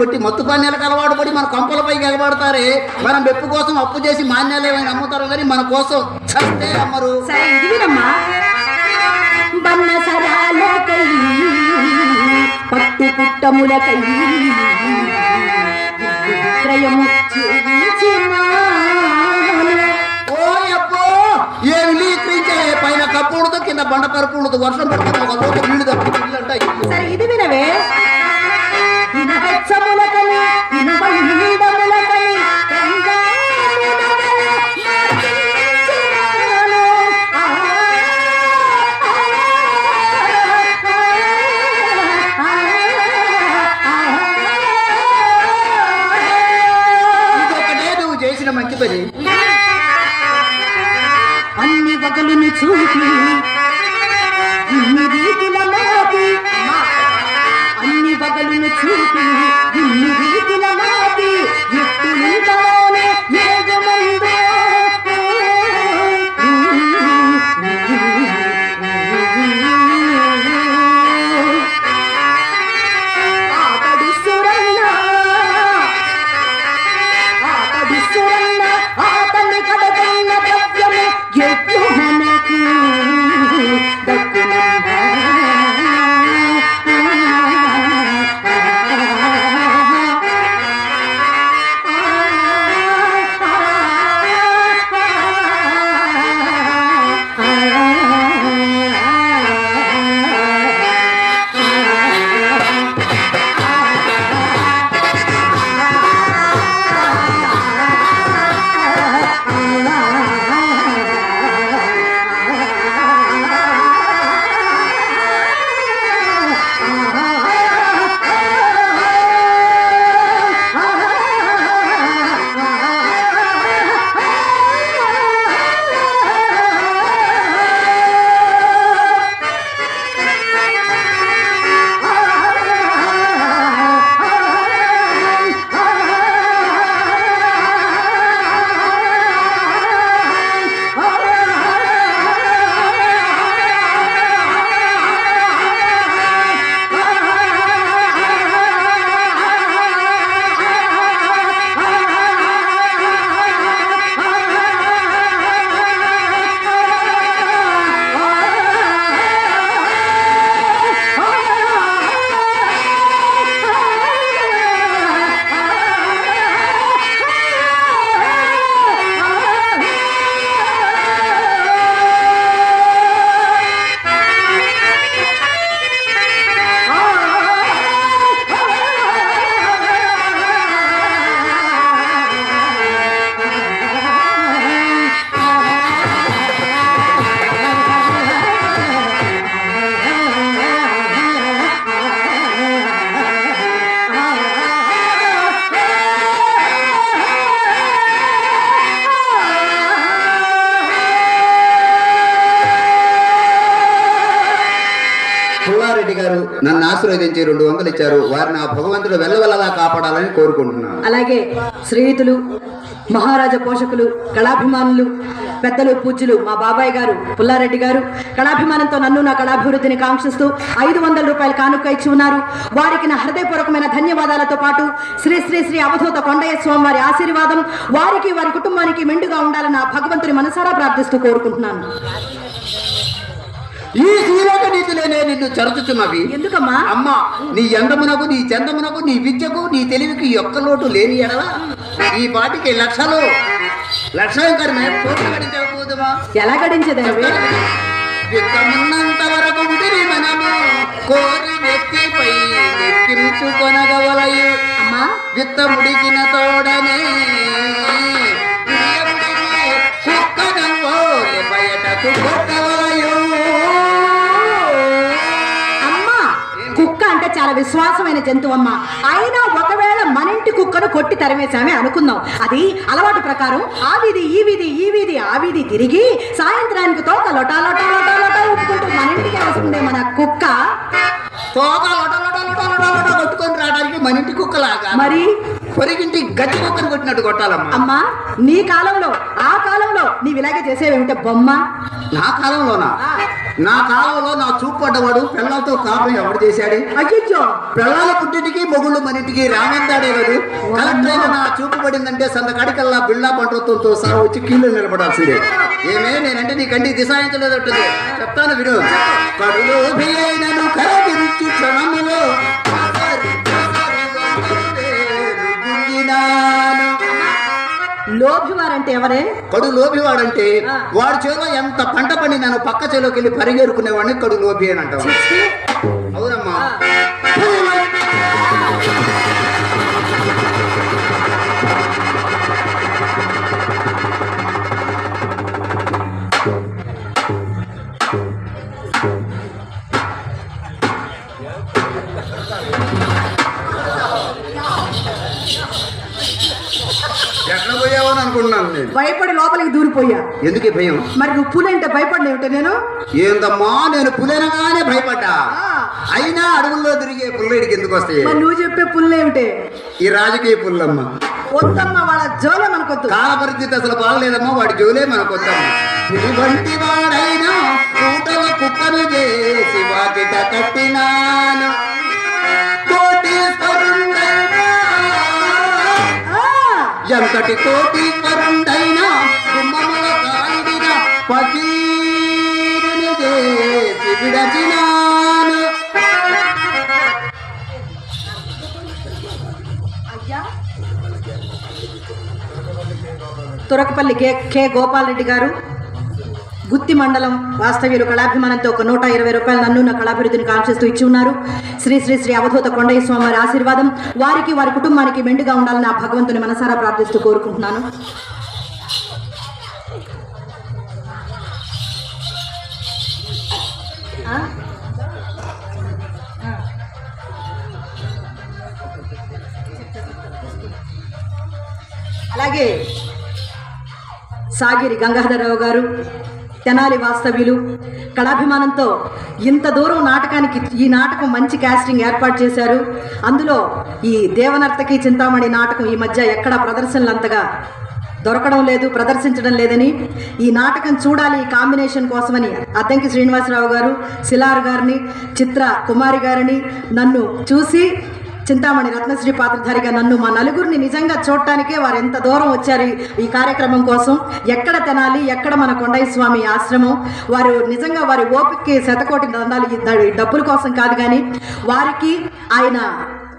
బట్టి మత్తు పానీయాలకు అలవాటు పడి మన కొంపలపైకి ఎగబడతారే. మనం మెప్పు కోసం అప్పు చేసి మాన్యాలు ఏమైనా అమ్ముతారు కానీ మన కోసం చస్తే అమ్మరు. పట్టు పుట్టములకై విక్రయము ఏమి లీకరించే పైన కప్పుడుతో కింద బండ పరుపుడుతో వర్షం పడుతుంది ఒక నీళ్ళు తప్పి ఇల్లు అంట ఇది వినవే. వగలును చూపి అన్ని రీతుల అన్ని వగలును చూపి పుల్లారెడ్డి గారు నన్ను ఆశీర్వదించి రెండు వందలు ఇచ్చారు. వారిని ఆ భగవంతుడు వెళ్ళవెల్లలా కాపాడాలని కోరుకుంటున్నాను. అలాగే స్నేహితులు మహారాజా పోషకులు కళాభిమానులు పెద్దలు పూజ్యులు మా బాబాయ్ గారు పుల్లారెడ్డి గారు కళాభిమానంతో నన్ను నా కళాభివృద్ధిని కాంక్షిస్తూ ఐదు వందల రూపాయలు కానుక ఇచ్చి ఉన్నారు. వారికి నా హృదయపూర్వకమైన ధన్యవాదాలతో పాటు శ్రీ శ్రీ శ్రీ అవధూత కొండయ్య స్వామి వారి ఆశీర్వాదం వారికి వారి కుటుంబానికి మెండుగా ఉండాలని నా భగవంతుని మనసారా ప్రార్థిస్తూ కోరుకుంటున్నాను. ఈ శ్రీలోక నీతిలోనే నిన్ను చరుచుతున్నవి ఎందుకమ్మా? అమ్మ నీ ఎందమునకు నీ చందమునకు నీ విద్యకు నీ తెలివికి ఒక్క లోటు లేని ఎడల ఈ పాటికి లక్షలు. లక్షాంకరమే పూర్తి గడించకపోదుమా ఎలా గడించదేవి విత్తమున్నంత వరకు ఉంటిని మనము కోరి అమ్మా? విత్తముడికిన తోడనే విశ్వాసమైన జంతువు అమ్మా అయినా ఒకవేళ మన ఇంటి కుక్కను కొట్టి తరిమేశామే అనుకుందాం. అది అలవాటు ప్రకారం ఆ వీధి ఈ వీధి ఈ వీధి ఆ వీధి తిరిగి సాయంత్రానికి తోక లొటా లొటా లొటా లొటా ఉప్పుకుంటూ మన ఇంటికి వస్తుంది మన కుక్క. తోక లొట లొట లొట లొట లొట కొట్టుకొని రావడానికి మన ఇంటి కుక్కలాగా. మరి? పొరిగింటి గజ్జి కుక్కను కొట్టినట్టు కొట్టాలమ్మా. అమ్మా నీ కాలంలో ఆ కాలంలో నీవు ఇలాగే చేసేవేమిటో బొమ్మ నా కాలంలోనా? నా కాలంలో నా చూపు పడ్డవాడు పిల్లలతో కాపం ఎవడు చేశాడే? అయ్యో పిల్లల పుట్టింటికి మొగుళ్ళు మనింటికి రామందాడే కాదు కలెక్టర్ నా చూపు పడిందంటే సంద కడికల్లా బిళ్ళా పంటతో సహా వచ్చి కీళ్ళు నిలబడాల్సిందే. ఏమే నేనంటే నీ కంటికి దిశాయించలేదట్టుంది చెప్తాను విను. క్షణములో లోభివారంటే ఎవరే? కడు లోబివాడంటే ఆ. వాడి చేలో ఎంత పంట పండి నన్ను పక్క చేలోకి వెళ్ళి పరిగెరుకునేవాడిని కడు లోబి అని అంటాం అవునమ్మా. ఎందుకు భయం? మరి నువ్వు పులంటే భయపడలేవుటే నేను? ఏందమ్మా నేను పులేనగానే భయపడ్డా? అయినా అడవుల్లో తిరిగే పుల్లేడికి ఎందుకు వస్తాయి? మరి నువ్వు చెప్పే పుల్లేమిటే ఈ రాజకీయ పుల్లమ్మ. వద్దమ్మ వాళ్ళ జోలే మనకొద్దు కాల పరిస్థితి అసలు బాగలేదమ్మా వాడి జోలే మనకు పులి వంటి వాడైనా కూటల కుక్కను చేసి వాకిట కట్టినాను. కోటీశ్వరుండైనా ఆ, ఎంతటి గుమ్మముల తురకపల్లి కే కె గోపాలరెడ్డి గారు గుత్తి మండలం వాస్తవ్యులు కళాభిమానంతో ఒక నూట ఇరవై రూపాయలు నన్ను నా కళాభివృద్ధిని కాంక్షిస్తూ ఇచ్చి ఉన్నారు శ్రీ శ్రీ శ్రీ అవధూత కొండయ్య స్వామి వారి ఆశీర్వాదం వారికి వారి కుటుంబానికి మెండుగా ఉండాలని ఆ భగవంతుని మనసారా ప్రార్థిస్తూ కోరుకుంటున్నాను Huh? అలాగే సాగిరి గంగాధరరావు గారు తెనాలి వాస్తవ్యులు కళాభిమానంతో ఇంత దూరం నాటకానికి ఈ నాటకం మంచి క్యాస్టింగ్ ఏర్పాటు చేశారు. అందులో ఈ దేవనర్తకి చింతామణి నాటకం ఈ మధ్య ఎక్కడ ప్రదర్శనలు అంతగా దొరకడం లేదు ప్రదర్శించడం లేదని. ఈ నాటకం చూడాలి ఈ కాంబినేషన్ కోసమని అద్దంకి శ్రీనివాసరావు గారు శిలార్ గారిని చిత్ర కుమారి గారిని నన్ను చూసి చింతామణి రత్నశ్రీ పాత్రధారిగా నన్ను మా నలుగురిని నిజంగా చూడటానికే వారు ఎంత దూరం వచ్చారు ఈ- కార్యక్రమం కోసం. ఎక్కడ తినాలి ఎక్కడ మన కొండయ్య స్వామి ఆశ్రమం. వారు నిజంగా వారి ఓపికకి శతకోటి దండాలు ఈ డబ్బుల కోసం కాదు కానీ వారికి ఆయన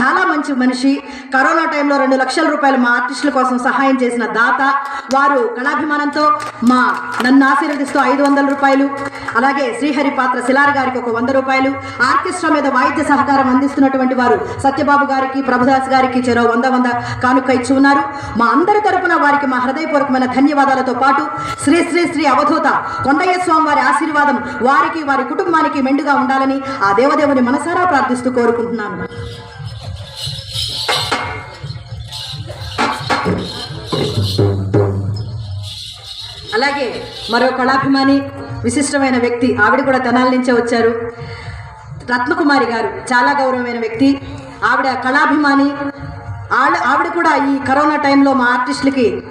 చాలా మంచి మనిషి. కరోనా టైంలో రెండు లక్షల రూపాయలు మా ఆర్టిస్టుల కోసం సహాయం చేసిన దాత. వారు కళాభిమానంతో మా నన్ను ఆశీర్వదిస్తూ ఐదు వందల రూపాయలు. అలాగే శ్రీహరి పాత్ర శిలార్ గారికి ఒక వంద రూపాయలు ఆర్కెస్ట్రా మీద వాయిద్య సహకారం అందిస్తున్నటువంటి వారు సత్యబాబు గారికి ప్రభుదాస్ గారికి చెరో వంద వంద కానుక ఇచ్చి ఉన్నారు మా అందరి తరపున వారికి మా హృదయపూర్వకమైన ధన్యవాదాలతో పాటు శ్రీ శ్రీ శ్రీ అవధూత కొండయ్య స్వామి వారి ఆశీర్వాదం వారికి వారి కుటుంబానికి మెండుగా ఉండాలని ఆ దేవదేవుని మనసారా ప్రార్థిస్తూ కోరుకుంటున్నాను. అలాగే మరో కళాభిమాని విశిష్టమైన వ్యక్తి ఆవిడ కూడా తెనాల నుంచే వచ్చారు. రత్నకుమారి గారు చాలా గౌరవమైన వ్యక్తి. ఆవిడ కళాభిమాని. ఆవిడ ఆవిడ కూడా ఈ కరోనా టైంలో మా ఆర్టిస్టులకి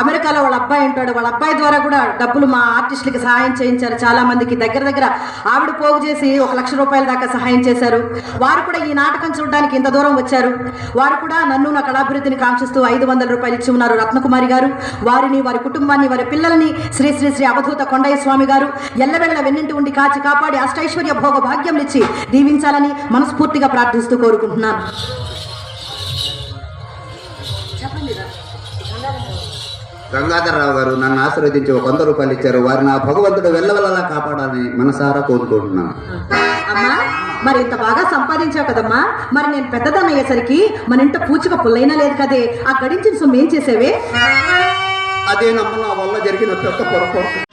అమెరికాలో వాళ్ళ అబ్బాయి ఉంటాడు. వాళ్ళ అబ్బాయి ద్వారా కూడా డబ్బులు మా ఆర్టిస్టులకి సహాయం చేయించారు. చాలా మందికి దగ్గర దగ్గర ఆవిడ పోగు చేసి ఒక లక్ష రూపాయల దాకా సహాయం చేశారు. వారు కూడా ఈ నాటకం చూడడానికి ఇంత దూరం వచ్చారు. వారు కూడా నన్ను నా కళాభివృద్ధిని కాంక్షిస్తూ ఐదు వందల రూపాయలు ఇచ్చి ఉన్నారు రత్నకుమారి గారు. వారిని వారి కుటుంబాన్ని వారి పిల్లల్ని శ్రీ శ్రీ శ్రీ అవధూత కొండయ్య స్వామి గారు ఎల్లవెళ్ళ వెన్నింటి ఉండి కాచి కాపాడి అష్టైశ్వర్య భోగ భాగ్యం ఇచ్చి దీవించాలని మనస్ఫూర్తిగా ప్రార్థిస్తూ కోరుకుంటున్నాను. చెప్పండి గంగాధరరావు గారు నన్ను ఆశీర్వదించి ఒక వంద రూపాయలు ఇచ్చారు. వారిని ఆ భగవంతుడు వెళ్ళవెల్లలా కాపాడాలని మనసారా కోరుకుంటున్నాను. అమ్మా మరి ఇంత బాగా సంపాదించావు కదమ్మా. మరి నేను పెద్దదాన్ని అయ్యేసరికి మన ఇంట పూచిక పుల్లైనా లేదు కదే. ఆ గడించిన సొమ్ము ఏం చేసేవే? అదే నమ్మ నా వల్ల జరిగిన పెద్ద పొరపాటు.